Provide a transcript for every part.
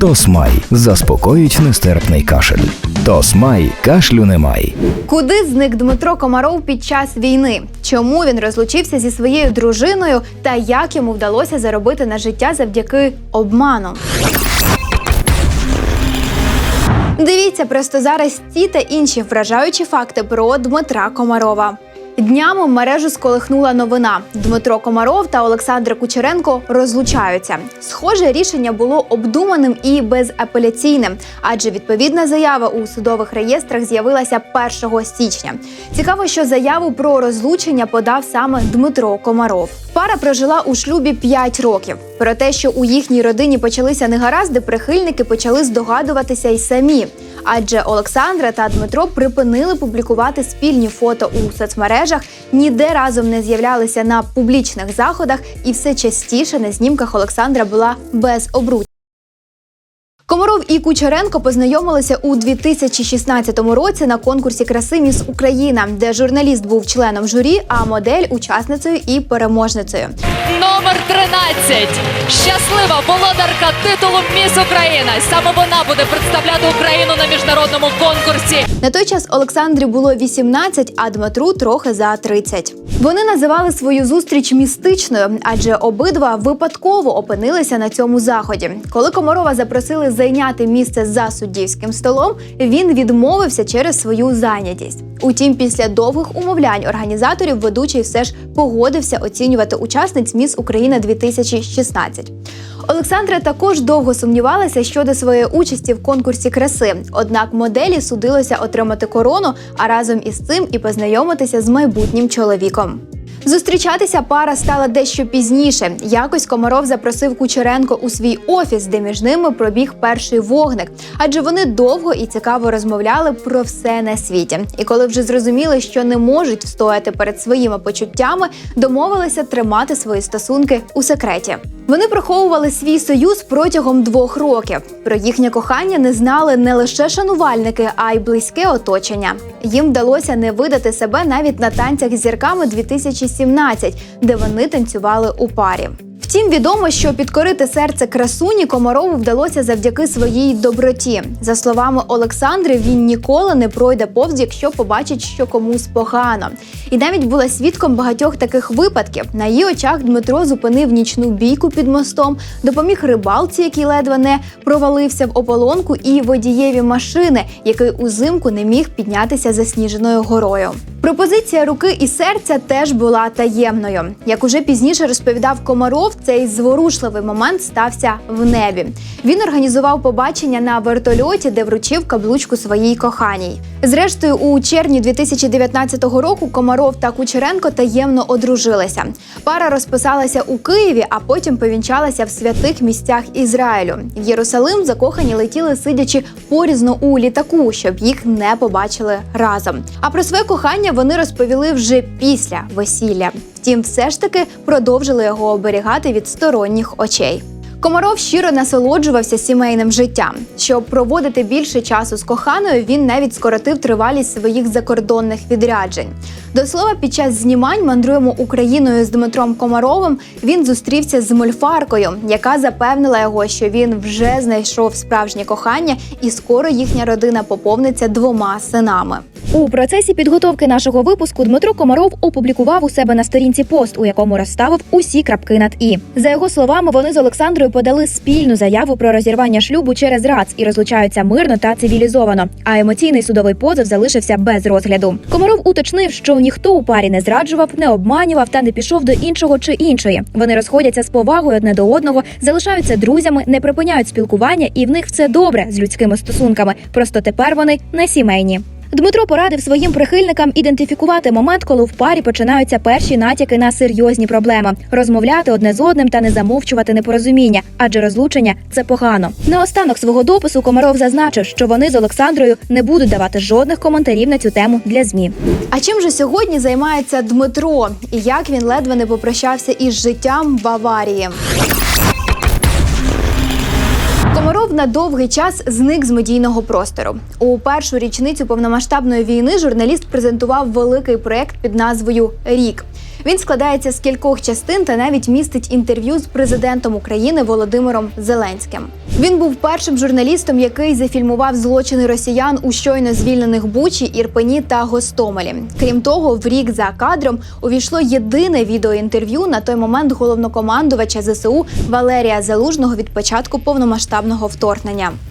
Тосмай заспокоїть нестерпний кашель. Тосмай кашлю немає. Куди зник Дмитро Комаров під час війни? Чому він розлучився зі своєю дружиною та як йому вдалося заробити на життя завдяки обману? Дивіться просто зараз ці та інші вражаючі факти про Дмитра Комарова. Днями мережу сколихнула новина: Дмитро Комаров та Олександр Кучеренко розлучаються. Схоже, рішення було обдуманим і безапеляційним, адже відповідна заява у судових реєстрах з'явилася 1 січня. Цікаво, що заяву про розлучення подав саме Дмитро Комаров. Пара прожила у шлюбі 5 років. Про те, що у їхній родині почалися негаразди, прихильники почали здогадуватися й самі. Адже Олександра та Дмитро припинили публікувати спільні фото у соцмережах, ніде разом не з'являлися на публічних заходах, і все частіше на знімках Олександра була без обручів. Комаров і Кучеренко познайомилися у 2016 році на конкурсі краси Міс Україна, де журналіст був членом журі, а модель учасницею і переможницею. Номер 13. Щаслива володарка титулу Міс Україна. Саме вона буде представляти Україну на міжнародному конкурсі. На той час Олександрі було 18, а Дмитру трохи за 30. Вони називали свою зустріч містичною, адже обидва випадково опинилися на цьому заході. Коли Комарова запросили зайняти місце за суддівським столом, він відмовився через свою зайнятість. Утім, після довгих умовлянь організаторів ведучий все ж погодився оцінювати учасниць Міс Україна 2016. Олександра також довго сумнівалася щодо своєї участі в конкурсі краси. Однак моделі судилося отримати корону, а разом із цим і познайомитися з майбутнім чоловіком. Зустрічатися пара стала дещо пізніше. Якось Комаров запросив Кучеренко у свій офіс, де між ними пробіг перший вогник, адже вони довго і цікаво розмовляли про все на світі. І коли вже зрозуміли, що не можуть встояти перед своїми почуттями, домовилися тримати свої стосунки у секреті. Вони приховували свій союз протягом двох років. Про їхнє кохання не знали не лише шанувальники, а й близьке оточення. Їм вдалося не видати себе навіть на танцях з зірками 2017, де вони танцювали у парі. Втім, відомо, що підкорити серце красуні Комарову вдалося завдяки своїй доброті. За словами Олександри, він ніколи не пройде повз, якщо побачить, що комусь погано. І навіть була свідком багатьох таких випадків. На її очах Дмитро зупинив нічну бійку під мостом, допоміг рибалці, який ледве не провалився в ополонку, і водієві машини, який узимку не міг піднятися засніженою горою. Пропозиція руки і серця теж була таємною. Як уже пізніше розповідав Комаров, цей зворушливий момент стався в небі. Він організував побачення на вертольоті, де вручив каблучку своїй коханій. Зрештою, у червні 2019 року Комаров та Кучеренко таємно одружилися. Пара розписалася у Києві, а потім повінчалася в святих місцях Ізраїлю. В Єрусалим закохані летіли, сидячи порізно у літаку, щоб їх не побачили разом. А про своє кохання вони розповіли вже після весілля. Втім, все ж таки продовжили його оберігати від сторонніх очей. Комаров щиро насолоджувався сімейним життям. Щоб проводити більше часу з коханою, він навіть скоротив тривалість своїх закордонних відряджень. До слова, під час знімань мандруємо Україною з Дмитром Комаровим. Він зустрівся з мольфаркою, яка запевнила його, що він вже знайшов справжнє кохання, і скоро їхня родина поповниться двома синами. У процесі підготовки нашого випуску Дмитро Комаров опублікував у себе на сторінці пост, у якому розставив усі крапки над і. За його словами, вони з Олександрою подали спільну заяву про розірвання шлюбу через РАЦ і розлучаються мирно та цивілізовано. А емоційний судовий позов залишився без розгляду. Комаров уточнив, що ніхто у парі не зраджував, не обманював та не пішов до іншого чи іншої. Вони розходяться з повагою одне до одного, залишаються друзями, не припиняють спілкування, і в них все добре з людськими стосунками. Просто тепер вони не сімейні. Дмитро порадив своїм прихильникам ідентифікувати момент, коли в парі починаються перші натяки на серйозні проблеми, розмовляти одне з одним та не замовчувати непорозуміння, адже розлучення це погано. Наостанок свого допису Комаров зазначив, що вони з Олександрою не будуть давати жодних коментарів на цю тему для змі. А чим же сьогодні займається Дмитро і як він ледве не попрощався із життям Баварії? На довгий час зник з медійного простору. У першу річницю повномасштабної війни журналіст презентував великий проект під назвою Рік. Він складається з кількох частин та навіть містить інтерв'ю з президентом України Володимиром Зеленським. Він був першим журналістом, який зафільмував злочини росіян у щойно звільнених Бучі, Ірпені та Гостомелі. Крім того, в рік за кадром увійшло єдине відеоінтерв'ю на той момент головнокомандувача ЗСУ Валерія Залужного від початку повномасштабного вторгнення.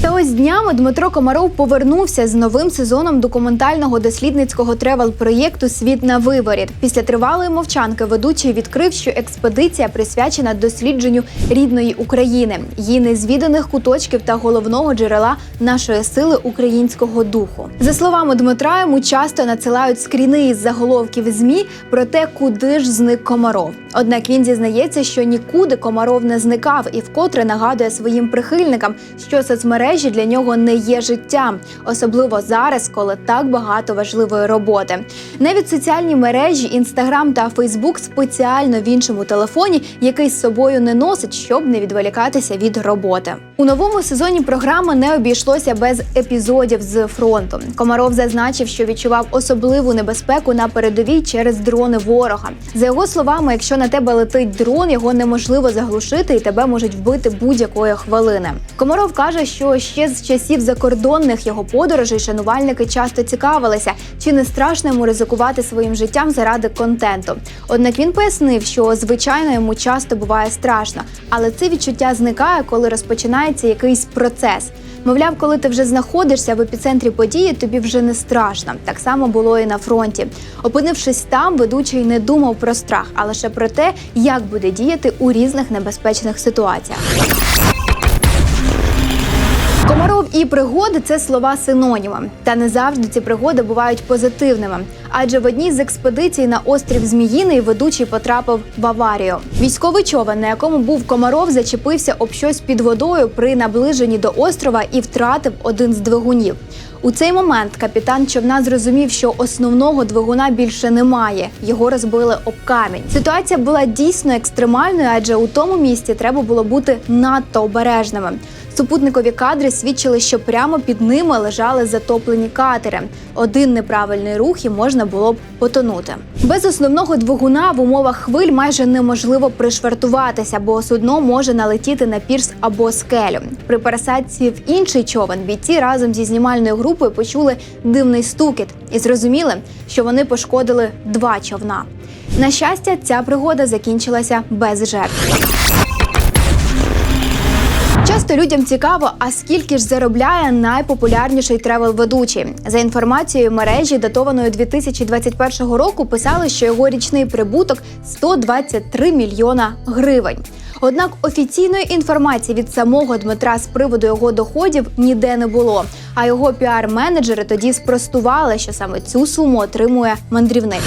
Та ось днями Дмитро Комаров повернувся з новим сезоном документального дослідницького тревел-проєкту Світ на виворіт. Після тривалої мовчанки ведучий відкрив, що експедиція присвячена дослідженню рідної України, її незвіданих куточків та головного джерела нашої сили українського духу. За словами Дмитра, йому часто надсилають скріни із заголовків ЗМІ про те, куди ж зник Комаров. Однак він зізнається, що нікуди Комаров не зникав і вкотре нагадує своїм прихильникам, що соцмережі для нього не є життям, особливо зараз, коли так багато важливої роботи. Навіть соціальні мережі Інстаграм та Фейсбук спеціально в іншому телефоні, який з собою не носить, щоб не відволікатися від роботи. У новому сезоні програми не обійшлося без епізодів з фронту. Комаров зазначив, що відчував особливу небезпеку на передовій через дрони ворога. За його словами, якщо на тебе летить дрон, його неможливо заглушити і тебе можуть вбити будь-якої хвилини. Комаров каже, що ще з часів закордонних його подорожей шанувальники часто цікавилися, чи не страшно йому ризикувати своїм життям заради контенту. Однак він пояснив, що звичайно йому часто буває страшно, але це відчуття зникає, коли розпочинається якийсь процес. Мовляв, коли ти вже знаходишся в епіцентрі події, тобі вже не страшно. Так само було і на фронті. Опинившись там, ведучий не думав про страх, а лише про те, як буде діяти у різних небезпечних ситуаціях. І пригоди це слова синоніми. Та не завжди ці пригоди бувають позитивними. Адже в одній з експедицій на острів Зміїний ведучий потрапив в аварію. Військовий човен, на якому був комаров, зачепився об щось під водою при наближенні до острова і втратив один з двигунів. У цей момент капітан човна зрозумів, що основного двигуна більше немає. Його розбили об камінь. Ситуація була дійсно екстремальною, адже у тому місці треба було бути надто обережними. Супутникові кадри свідчили, що прямо під ними лежали затоплені катери. Один неправильний рух і можна було б потонути. Без основного двигуна в умовах хвиль майже неможливо пришвартуватися, бо судно може налетіти на пірс або скелю. При пересадці в інший човен бійці разом зі знімальною групою почули дивний стукіт і зрозуміли, що вони пошкодили два човна. На щастя, ця пригода закінчилася без жертв. Людям цікаво, а скільки ж заробляє найпопулярніший тревел-ведучий. За інформацією мережі, датованої 2021 року, писали, що його річний прибуток 123 мільйона гривень. Однак офіційної інформації від самого Дмитра з приводу його доходів ніде не було. А його піар-менеджери тоді спростували, що саме цю суму отримує мандрівник.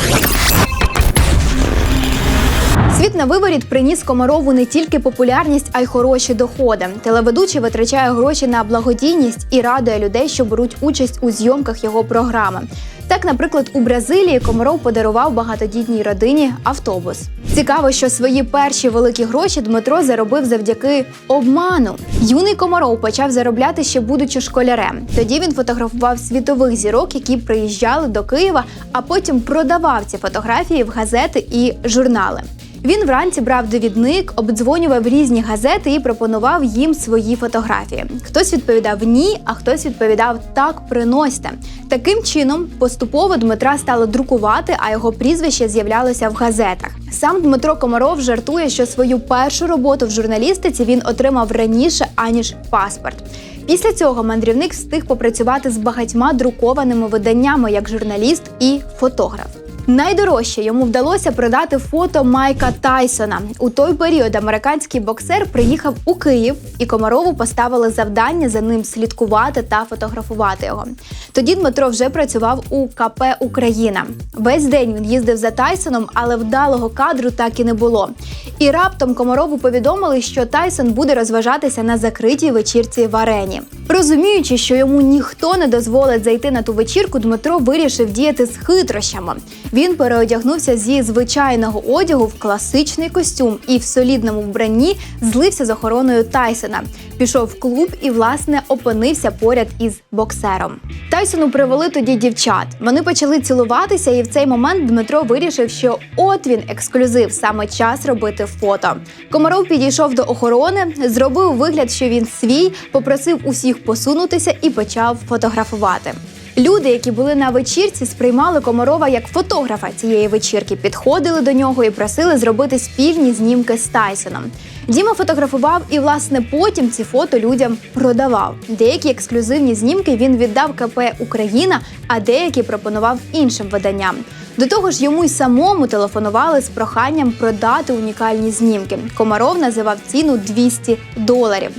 Світ на виворіт приніс Комарову не тільки популярність, а й хороші доходи. Телеведучий витрачає гроші на благодійність і радує людей, що беруть участь у зйомках його програми. Так, наприклад, у Бразилії Комаров подарував багатодітній родині автобус. Цікаво, що свої перші великі гроші Дмитро заробив завдяки обману. Юний Комаров почав заробляти ще будучи школярем. Тоді він фотографував світових зірок, які приїжджали до Києва, а потім продавав ці фотографії в газети і журнали. Він вранці брав довідник, обдзвонював різні газети і пропонував їм свої фотографії. Хтось відповідав ні, а хтось відповідав так, приносьте. Таким чином, поступово Дмитра стали друкувати, а його прізвище з'являлося в газетах. Сам Дмитро Комаров жартує, що свою першу роботу в журналістиці він отримав раніше аніж паспорт. Після цього мандрівник встиг попрацювати з багатьма друкованими виданнями як журналіст і фотограф. Найдорожче йому вдалося продати фото Майка Тайсона. У той період американський боксер приїхав у Київ, і Комарову поставили завдання за ним слідкувати та фотографувати його. Тоді Дмитро вже працював у КП Україна. Весь день він їздив за Тайсоном, але вдалого кадру так і не було. І раптом Комарову повідомили, що Тайсон буде розважатися на закритій вечірці в арені. Розуміючи, що йому ніхто не дозволить зайти на ту вечірку, Дмитро вирішив діяти з хитрощами. Він переодягнувся зі звичайного одягу в класичний костюм і в солідному вбранні злився з охороною Тайсона. пішов в клуб і, власне, опинився поряд із боксером. Тайсону привели тоді дівчат. Вони почали цілуватися, і в цей момент Дмитро вирішив, що от він ексклюзив, саме час робити фото. Комаров підійшов до охорони, зробив вигляд, що він свій, попросив усіх посунутися і почав фотографувати. Люди, які були на вечірці, сприймали Комарова як фотографа цієї вечірки, підходили до нього і просили зробити спільні знімки з Тайсоном. Діма фотографував і, власне, потім ці фото людям продавав. Деякі ексклюзивні знімки він віддав КП Україна, а деякі пропонував іншим виданням. До того ж, йому й самому телефонували з проханням продати унікальні знімки. Комаров називав ціну 200 доларів.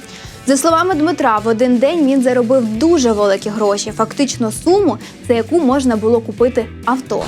За словами Дмитра, в один день він заробив дуже великі гроші, фактично суму, за яку можна було купити авто.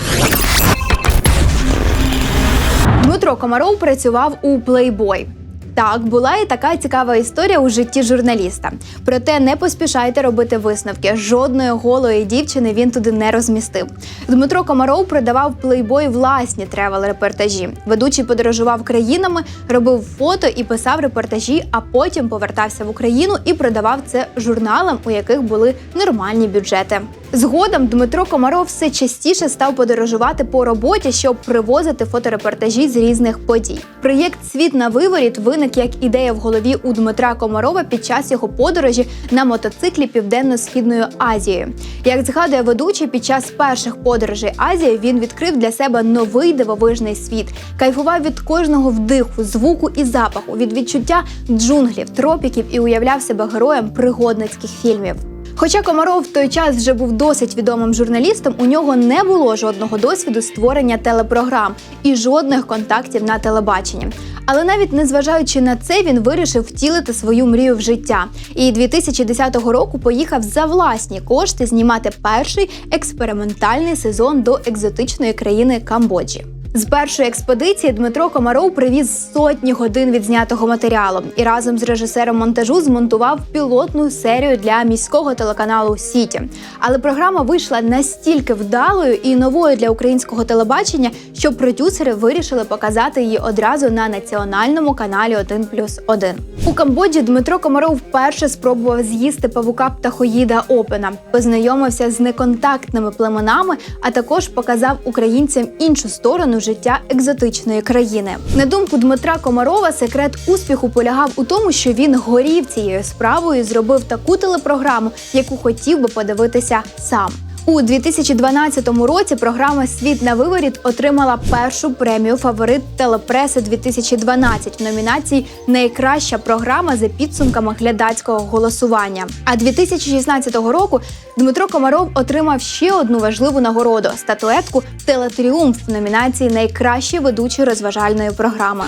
Дмитро Комаров працював у Playboy. Так, була і така цікава історія у житті журналіста. Проте не поспішайте робити висновки. Жодної голої дівчини він туди не розмістив. Дмитро Комаров продавав плейбой власні тревел-репортажі. Ведучий подорожував країнами, робив фото і писав репортажі, а потім повертався в Україну і продавав це журналам, у яких були нормальні бюджети. Згодом Дмитро Комаров все частіше став подорожувати по роботі, щоб привозити фоторепортажі з різних подій. Проєкт Світ на виворіт виник як ідея в голові у Дмитра Комарова під час його подорожі на мотоциклі Південно-східною Азією. Як згадує ведучий, під час перших подорожей Азії він відкрив для себе новий дивовижний світ, кайфував від кожного вдиху, звуку і запаху, від відчуття джунглів, тропіків і уявляв себе героєм пригодницьких фільмів. Хоча Комаров в той час вже був досить відомим журналістом, у нього не було жодного досвіду створення телепрограм і жодних контактів на телебаченні. Але навіть незважаючи на це, він вирішив втілити свою мрію в життя. І 2010 року поїхав за власні кошти знімати перший експериментальний сезон до екзотичної країни Камбоджі. З першої експедиції Дмитро Комаров привіз сотні годин відзнятого матеріалу і разом з режисером монтажу змонтував пілотну серію для міського телеканалу Сіті. Але програма вийшла настільки вдалою і новою для українського телебачення, що продюсери вирішили показати її одразу на національному каналі 1+,1. У Камбоджі Дмитро Комаров вперше спробував з'їсти павука птахоїда Опена, познайомився з неконтактними племенами, а також показав українцям іншу сторону життя екзотичної країни. На думку Дмитра Комарова, секрет успіху полягав у тому, що він горів цією справою і зробив таку телепрограму, яку хотів би подивитися сам. У 2012 році програма Світ на виворіт отримала першу премію фаворит телепреси 2012 в номінації Найкраща програма за підсумками глядацького голосування. А 2016 року Дмитро Комаров отримав ще одну важливу нагороду статуетку Телетріумф в номінації Найкращий ведучий розважальної програми.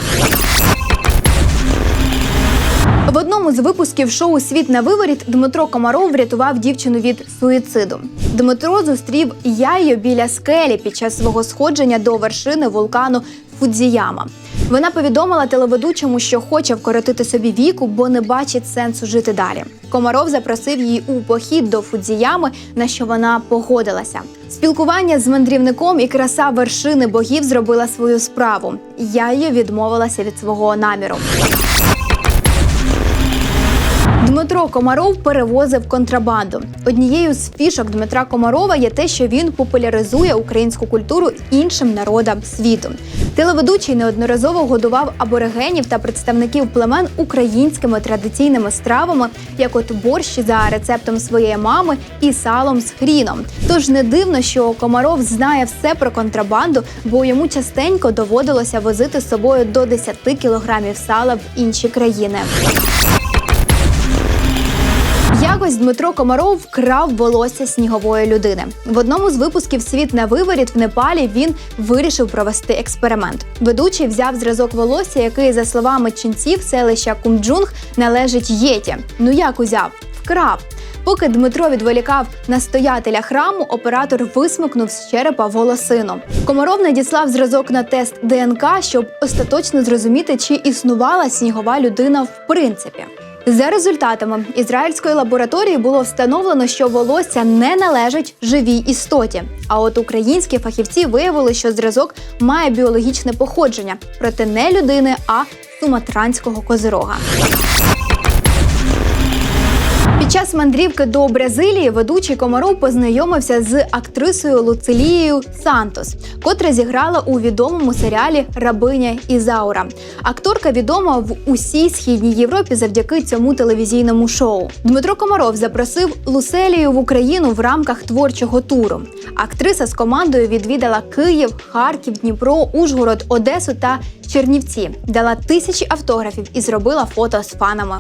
В одному з випусків шоу Світ на виворіт Дмитро Комаров врятував дівчину від суїциду. Дмитро зустрів яйо біля скелі під час свого сходження до вершини вулкану Фудзіяма. Вона повідомила телеведучому, що хоче вкоротити собі віку, бо не бачить сенсу жити далі. Комаров запросив її у похід до Фудзіями, на що вона погодилася. Спілкування з мандрівником і краса вершини богів зробила свою справу. Яйо відмовилася від свого наміру. Дмитро Комаров перевозив контрабанду. Однією з фішок Дмитра Комарова є те, що він популяризує українську культуру іншим народам світу. Телеведучий неодноразово годував аборигенів та представників племен українськими традиційними стравами, як от борщ за рецептом своєї мами і салом з хріном. Тож не дивно, що Комаров знає все про контрабанду, бо йому частенько доводилося возити з собою до 10 кілограмів сала в інші країни. Якось Дмитро Комаров вкрав волосся снігової людини. В одному з випусків Світ на виворіт в Непалі він вирішив провести експеримент. Ведучий взяв зразок волосся, який, за словами ченців селища Кумджунг, належить єті. Ну як узяв? Вкрав. Поки Дмитро відволікав настоятеля храму, оператор висмикнув з черепа волосину. Комаров надіслав зразок на тест ДНК, щоб остаточно зрозуміти, чи існувала снігова людина в принципі. За результатами ізраїльської лабораторії було встановлено, що волосся не належить живій істоті. А от українські фахівці виявили, що зразок має біологічне походження, проте не людини, а суматранського козирога. Час мандрівки до Бразилії ведучий Комаров познайомився з актрисою Луцилією Сантос, котра зіграла у відомому серіалі Рабиня Ізаура. Акторка відома в усій східній Європі завдяки цьому телевізійному шоу. Дмитро Комаров запросив Луселію в Україну в рамках творчого туру. Актриса з командою відвідала Київ, Харків, Дніпро, Ужгород, Одесу та Чернівці, дала тисячі автографів і зробила фото з фанами.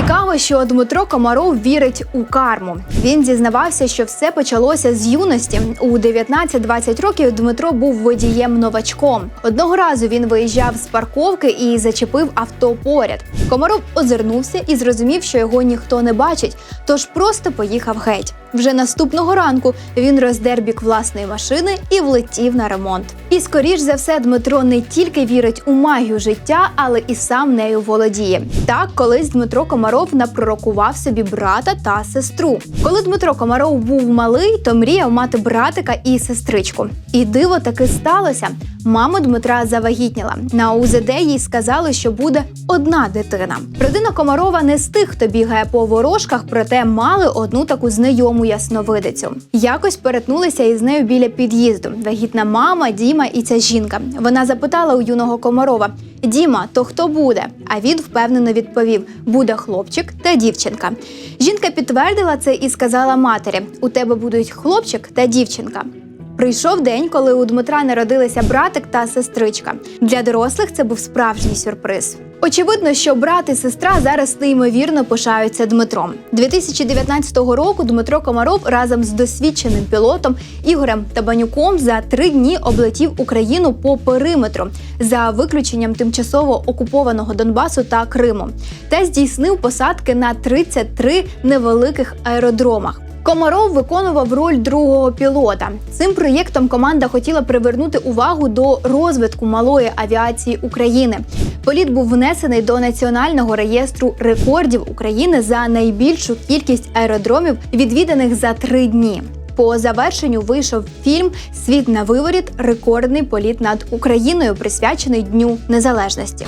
Цікаво, що Дмитро Комаров вірить у карму. Він зізнавався, що все почалося з юності. У 19-20 років Дмитро був водієм новачком. Одного разу він виїжджав з парковки і зачепив авто поряд. Комаров озирнувся і зрозумів, що його ніхто не бачить, тож просто поїхав геть. Вже наступного ранку він роздер бік власної машини і влетів на ремонт. І скоріш за все, Дмитро не тільки вірить у магію життя, але і сам нею володіє. Так, колись Дмитро Комаров напророкував собі брата та сестру. Коли Дмитро Комаров був малий, то мріяв мати братика і сестричку. І диво таки сталося. Мама Дмитра завагітніла. На УЗД їй сказали, що буде одна дитина. Родина Комарова не з тих, хто бігає по ворожках, проте мали одну таку знайому ясновидицю. Якось перетнулися із нею біля під'їзду. Вагітна мама, Діма і ця жінка. Вона запитала у юного Комарова: Діма, то хто буде? А він впевнено відповів: буде хлопчик та дівчинка. Жінка підтвердила це і сказала матері: у тебе будуть хлопчик та дівчинка. Прийшов день, коли у Дмитра народилися братик та сестричка. Для дорослих це був справжній сюрприз. Очевидно, що брат і сестра зараз неймовірно пишаються Дмитром. 2019 року Дмитро Комаров разом з досвідченим пілотом Ігорем Табанюком за три дні облетів Україну по периметру за виключенням тимчасово окупованого Донбасу та Криму та здійснив посадки на 33 невеликих аеродромах. Комаров виконував роль другого пілота. Цим проєктом команда хотіла привернути увагу до розвитку малої авіації України. Політ був внесений до національного реєстру рекордів України за найбільшу кількість аеродромів, відвіданих за три дні. По завершенню вийшов фільм Світ на виворіт. Рекордний політ над Україною, присвячений Дню Незалежності.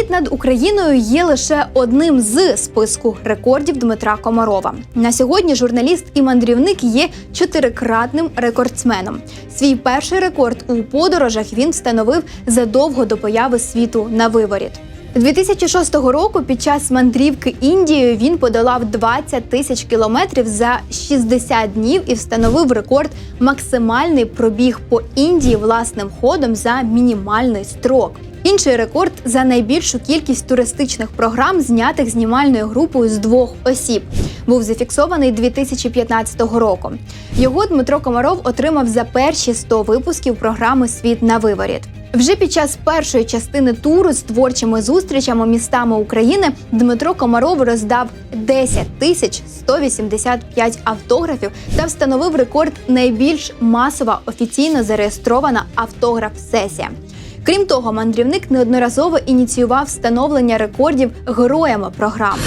Політ над Україною є лише одним з списку рекордів Дмитра Комарова. На сьогодні журналіст і мандрівник є чотирикратним рекордсменом. Свій перший рекорд у подорожах він встановив задовго до появи світу на виворіт. 2006 року під час мандрівки Індією він подолав 20 тисяч кілометрів за 60 днів і встановив рекорд максимальний пробіг по Індії власним ходом за мінімальний строк. Інший рекорд за найбільшу кількість туристичних програм, знятих знімальною групою з двох осіб, був зафіксований 2015 року. Його Дмитро Комаров отримав за перші 100 випусків програми Світ на виворіт. Вже під час першої частини туру з творчими зустрічами містами України Дмитро Комаров роздав 10 тисяч 185 автографів та встановив рекорд найбільш масова офіційно зареєстрована автограф-сесія. Крім того, мандрівник неодноразово ініціював встановлення рекордів героями програм.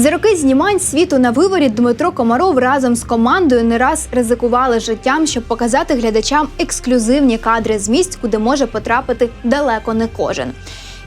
За роки знімань світу на виворіт Дмитро Комаров разом з командою не раз ризикували життям, щоб показати глядачам ексклюзивні кадри з місць, куди може потрапити далеко не кожен.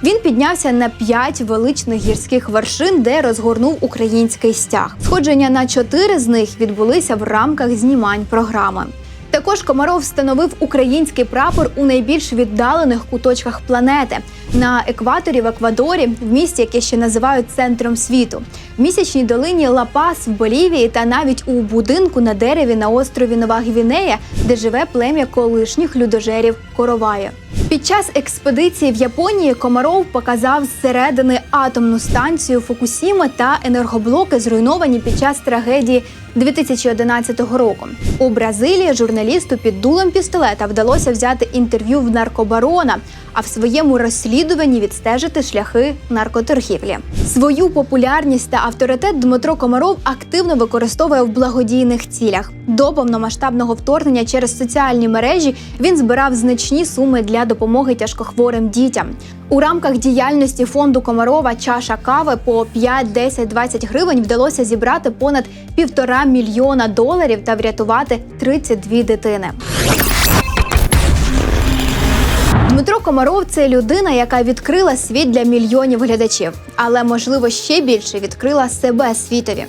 Він піднявся на п'ять величних гірських вершин, де розгорнув український стяг. Сходження на чотири з них відбулися в рамках знімань програми. Також Комаров встановив український прапор у найбільш віддалених куточках планети на екваторі в Еквадорі, в місті, яке ще називають центром світу, в місячній долині Ла-Пас в Болівії та навіть у будинку на дереві на острові Нова Гвінея, де живе плем'я колишніх людожерів Короваю. Під час експедиції в Японії Комаров показав зсередини атомну станцію Фукусіма та енергоблоки, зруйновані під час трагедії 2011 року. У Бразилії журналісту під дулем пістолета вдалося взяти інтерв'ю в наркобарона, а в своєму розслідуванні відстежити шляхи наркоторгівлі. Свою популярність та авторитет Дмитро Комаров активно використовує в благодійних цілях. До повномасштабного вторгнення через соціальні мережі він збирав значні суми для допомоги тяжкохворим дітям. У рамках діяльності фонду Комарова чаша кави по 5, 10, 20 гривень вдалося зібрати понад півтора мільйона доларів та врятувати 32 дитини. Дмитро Комаров це людина, яка відкрила світ для мільйонів глядачів, але можливо ще більше відкрила себе світові.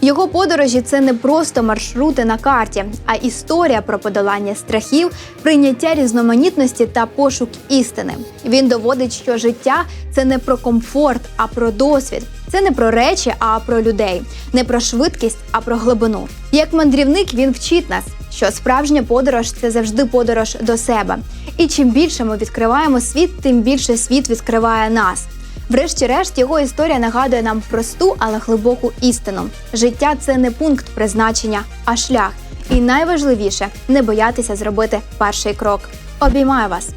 Його подорожі це не просто маршрути на карті, а історія про подолання страхів, прийняття різноманітності та пошук істини. Він доводить, що життя це не про комфорт, а про досвід. Це не про речі, а про людей, не про швидкість, а про глибину. Як мандрівник він вчить нас, що справжня подорож це завжди подорож до себе. І чим більше ми відкриваємо світ, тим більше світ відкриває нас. Врешті-решт, його історія нагадує нам просту, але глибоку істину. Життя це не пункт призначення, а шлях. І найважливіше не боятися зробити перший крок. Обіймаю вас!